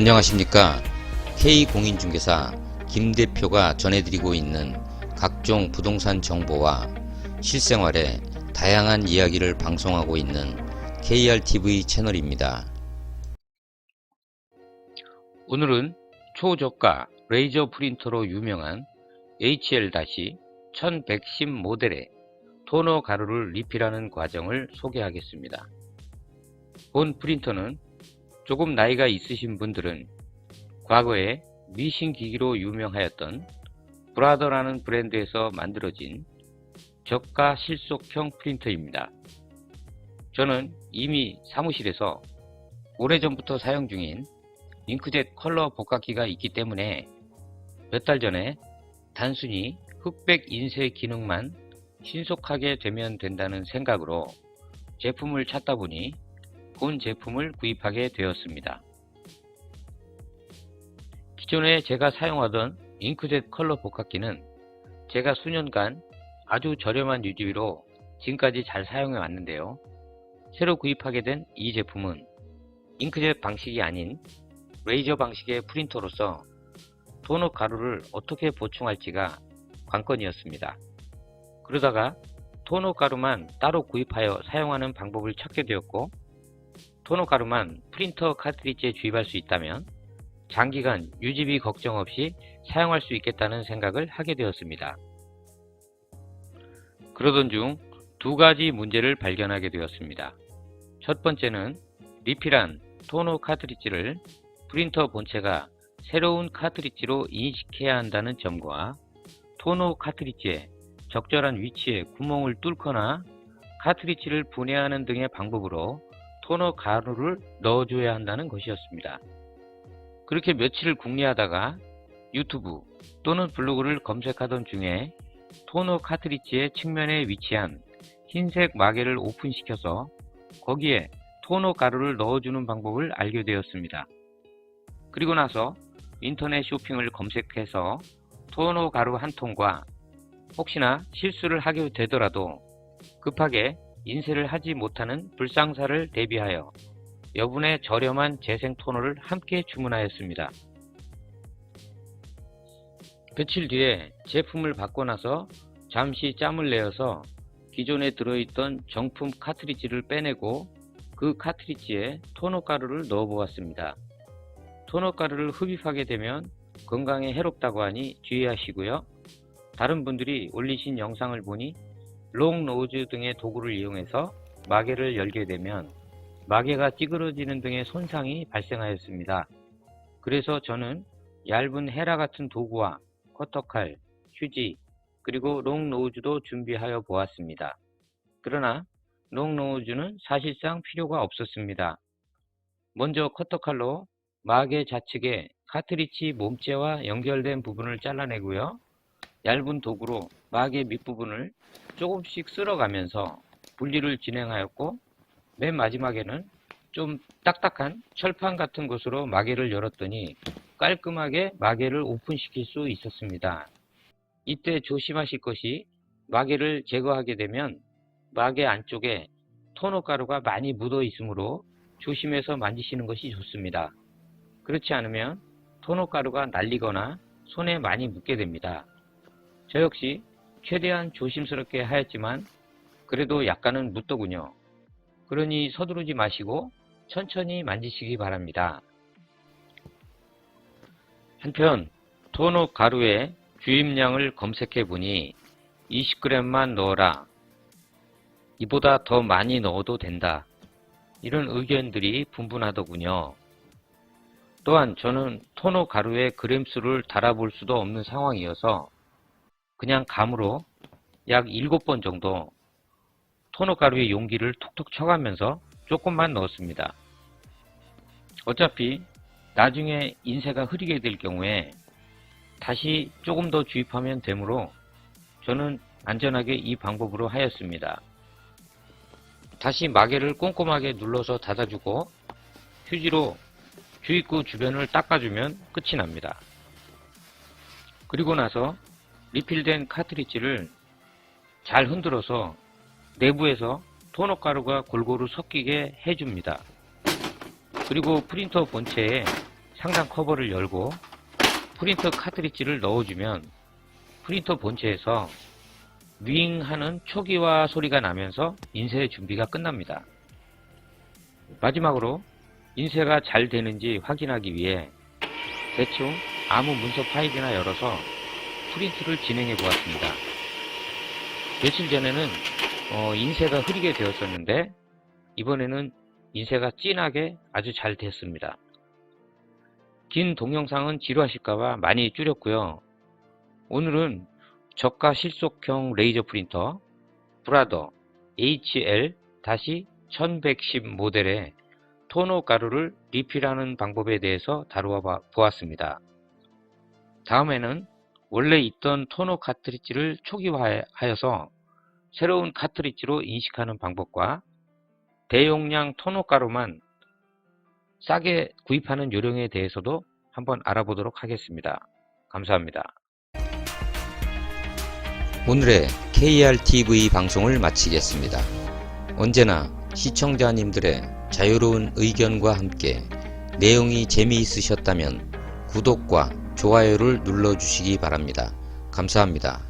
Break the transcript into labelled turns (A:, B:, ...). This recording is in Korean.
A: 안녕하십니까. K공인중개사 김 대표가 전해드리고 있는 각종 부동산 정보와 실생활의 다양한 이야기를 방송하고 있는 KRTV 채널입니다. 오늘은 초저가 레이저 프린터로 유명한 HL-1110 모델의 토너 가루를 리필하는 과정을 소개하겠습니다. 본 프린터는 조금 나이가 있으신 분들은 과거에 미싱 기기로 유명하였던 브라더라는 브랜드에서 만들어진 저가 실속형 프린터입니다. 저는 이미 사무실에서 오래전부터 사용 중인 잉크젯 컬러 복각기가 있기 때문에 몇 달 전에 단순히 흑백 인쇄 기능만 신속하게 되면 된다는 생각으로 제품을 찾다 보니 본 제품을 구입하게 되었습니다. 기존에 제가 사용하던 잉크젯 컬러 복각기는 제가 수년간 아주 저렴한 유지비로 지금까지 잘 사용해 왔는데요. 새로 구입하게 된 이 제품은 잉크젯 방식이 아닌 레이저 방식의 프린터로서 토너 가루를 어떻게 보충할지가 관건이었습니다. 그러다가 토너 가루만 따로 구입하여 사용하는 방법을 찾게 되었고 토너 가루만 프린터 카트리지에 주입할 수 있다면 장기간 유지비 걱정 없이 사용할 수 있겠다는 생각을 하게 되었습니다. 그러던 중 두 가지 문제를 발견하게 되었습니다. 첫 번째는 리필한 토너 카트리지를 프린터 본체가 새로운 카트리지로 인식해야 한다는 점과 토너 카트리지에 적절한 위치에 구멍을 뚫거나 카트리지를 분해하는 등의 방법으로 토너 가루를 넣어줘야 한다는 것이었습니다. 그렇게 며칠을 궁리하다가 유튜브 또는 블로그를 검색하던 중에 토너 카트리지의 측면에 위치한 흰색 마개를 오픈시켜서 거기에 토너 가루를 넣어주는 방법을 알게 되었습니다. 그리고 나서 인터넷 쇼핑을 검색해서 토너 가루 한 통과 혹시나 실수를 하게 되더라도 급하게 인쇄를 하지 못하는 불상사를 대비하여 여분의 저렴한 재생 토너를 함께 주문하였습니다. 며칠 뒤에 제품을 받고 나서 잠시 짬을 내어서 기존에 들어있던 정품 카트리지를 빼내고 그 카트리지에 토너 가루를 넣어 보았습니다. 토너 가루를 흡입하게 되면 건강에 해롭다고 하니 주의하시고요. 다른 분들이 올리신 영상을 보니 롱 노즈 등의 도구를 이용해서 마개를 열게 되면 마개가 찌그러지는 등의 손상이 발생하였습니다. 그래서 저는 얇은 헤라 같은 도구와 커터칼, 휴지, 그리고 롱 노즈도 준비하여 보았습니다. 그러나 롱 노즈는 사실상 필요가 없었습니다. 먼저 커터칼로 마개 좌측에 카트리지 몸체와 연결된 부분을 잘라내고요. 얇은 도구로 마개 밑부분을 조금씩 쓸어가면서 분리를 진행하였고 맨 마지막에는 좀 딱딱한 철판 같은 것으로 마개를 열었더니 깔끔하게 마개를 오픈시킬 수 있었습니다. 이때 조심하실 것이 마개를 제거하게 되면 마개 안쪽에 토너 가루가 많이 묻어 있으므로 조심해서 만지시는 것이 좋습니다. 그렇지 않으면 토너 가루가 날리거나 손에 많이 묻게 됩니다. 저 역시 최대한 조심스럽게 하였지만 그래도 약간은 묻더군요. 그러니 서두르지 마시고 천천히 만지시기 바랍니다. 한편 토너 가루의 주입량을 검색해 보니 20g만 넣어라. 이보다 더 많이 넣어도 된다. 이런 의견들이 분분하더군요. 또한 저는 토너 가루의 그램수를 달아볼 수도 없는 상황이어서 그냥 감으로 약 7번 정도 토너 가루의 용기를 톡톡 쳐가면서 조금만 넣었습니다. 어차피 나중에 인쇄가 흐리게 될 경우에 다시 조금 더 주입하면 되므로 저는 안전하게 이 방법으로 하였습니다. 다시 마개를 꼼꼼하게 눌러서 닫아주고 휴지로 주입구 주변을 닦아주면 끝이 납니다. 그리고 나서 리필된 카트리지를 잘 흔들어서 내부에서 토너 가루가 골고루 섞이게 해줍니다. 그리고 프린터 본체에 상단 커버를 열고 프린터 카트리지를 넣어주면 프린터 본체에서 윙 하는 초기화 소리가 나면서 인쇄 준비가 끝납니다. 마지막으로 인쇄가 잘 되는지 확인하기 위해 대충 아무 문서 파일이나 열어서 프린트를 진행해 보았습니다. 며칠 전에는 어, 인쇄가 흐리게 되었었는데 이번에는 인쇄가 진하게 아주 잘 됐습니다. 긴 동영상은 지루하실까봐 많이 줄였고요. 오늘은 저가 실속형 레이저 프린터 브라더 HL-1110 모델의 토너 가루를 리필하는 방법에 대해서 다루어 봐- 보았습니다. 다음에는 원래 있던 토너 카트리지를 초기화하여서 새로운 카트리지로 인식하는 방법과 대용량 토너 가루만 싸게 구입하는 요령에 대해서도 한번 알아보도록 하겠습니다. 감사합니다.
B: 오늘의 KRTV 방송을 마치겠습니다. 언제나 시청자님들의 자유로운 의견과 함께 내용이 재미있으셨다면 구독과 좋아요를 눌러주시기 바랍니다. 감사합니다.